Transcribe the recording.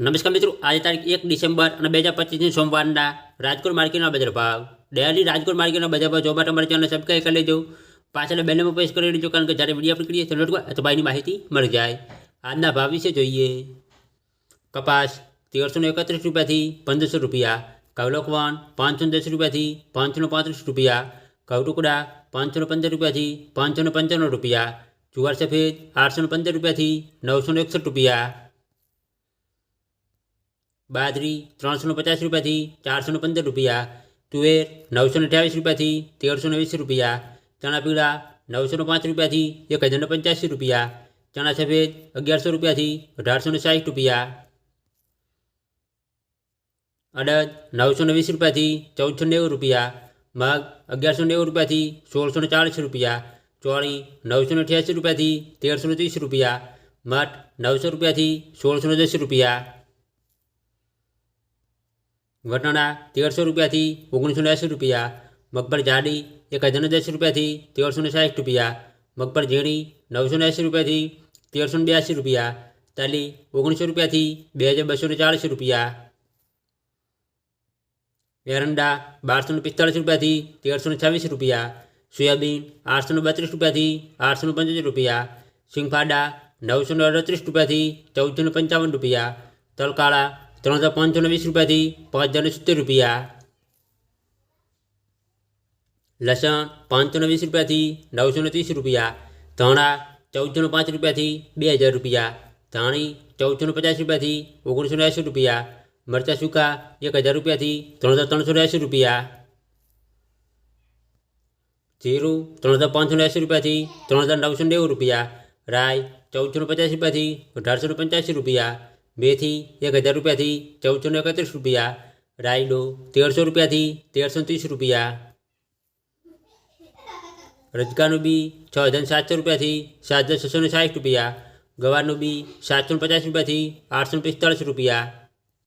નમસ્કાર મિત્રો આજે તારીખ એક ડિસેમ્બર અને બે હજાર પચીસની સોમવારના રાજકોટ માર્કેટના બજાર ભાવ ડેલી રાજકોટ માર્કેટના બજાર ભાવ જોવા માટે અમારી ચેનલ સબસ્ક્રાઈબ કરી લેજો પાછળ બેનરમાં પ્રેસ કરી લેજો કારણ કે જ્યારે વિડીયો અપલોડ કરીએ તો નોટમાં તો ભાઈની માહિતી મળી જાય આજના ભાવ વિશે જોઈએ કપાસ તેરસો ને એકત્રીસ રૂપિયાથી પંદરસો રૂપિયા કવલોકવાન પાંચસો દસ રૂપિયાથી પાંચસો પાંત્રીસ રૂપિયા કવટુકડા પાંચસો પંદર રૂપિયાથી પાંચસો પંચાણું રૂપિયા જુવાર સફેદ આઠસો પંદર રૂપિયાથી નવસો એકસઠ રૂપિયા બાજરી ત્રણસો પચાસ રૂપિયાથી ચારસો પંદર રૂપિયા તુવેર નવસો અઠ્યાવીસ રૂપિયાથી તેરસો વીસ રૂપિયા ચણા પીળા નવસો પાંચ રૂપિયાથી એક હજાર પંચ્યાસી રૂપિયા ચણા સફેદ અગિયારસો રૂપિયાથી અઢારસો સાઠ રૂપિયા અડદ નવસો વીસ રૂપિયાથી ચૌદસો નેવું રૂપિયા મગ અગિયારસો નેવું રૂપિયાથી સોળસો ચાળીસ રૂપિયા ચોળી નવસો અઠ્યાસી રૂપિયાથી તેરસો ત્રીસ રૂપિયા મઠ નવસો રૂપિયાથી સોળસો દસ રૂપિયા વટાણા તેરસો રૂપિયાથી ઓગણીસો એંસી રૂપિયા મગફળી જાડી એક હજાર દસ રૂપિયાથી તેરસો સાઠ રૂપિયા મગફળી ઝીણી નવસો એંસી રૂપિયાથી તેરસો બ્યાસી રૂપિયા તાલી ઓગણીસો રૂપિયાથી બે હજાર બસો ચાળીસ રૂપિયા એરંડા બારસો પિસ્તાળીસ રૂપિયાથી તેરસો છવ્વીસ રૂપિયા સોયાબીન આઠસો બત્રીસ રૂપિયાથી આઠસો પંચોતેર રૂપિયા સિંગફાડા નવસો અડત્રીસ રૂપિયાથી ચૌદસો પંચાવન રૂપિયા તલકાળા ત્રણ હજાર પાંચસો વીસ રૂપિયાથી પાંચ હજાર સિત્તેર રૂપિયા લસણ પાંચસો વીસ રૂપિયાથી નવસો ત્રીસ રૂપિયા ધાણા ચૌદસો પાંચ રૂપિયાથી બે હજાર રૂપિયા ધાણી ચૌદસો પચાસ રૂપિયાથી ઓગણીસો એંસી રૂપિયા મરચાં સૂકા એક હજાર રૂપિયાથી ત્રણ હજાર ત્રણસો એંસી રૂપિયા જીરું ત્રણ હજાર પાંચસો એંસી રૂપિયાથી ત્રણ હજાર નવસો નેવું રૂપિયા રાય ચૌદસો પચાસ રૂપિયાથી અઢારસો પંચ્યાસી રૂપિયા મેથી એક હજાર રૂપિયાથી ચૌદસો એકત્રીસ રૂપિયા, રાયડો તેરસો રૂપિયાથી તેરસો ત્રીસ રૂપિયા. રજકાનું બી છ હજાર સાતસો રૂપિયાથી સાત હજાર છસો સાઠ રૂપિયા. ગવારનું બી સાતસો પચાસ રૂપિયાથી આઠસો પિસ્તાળીસ રૂપિયા.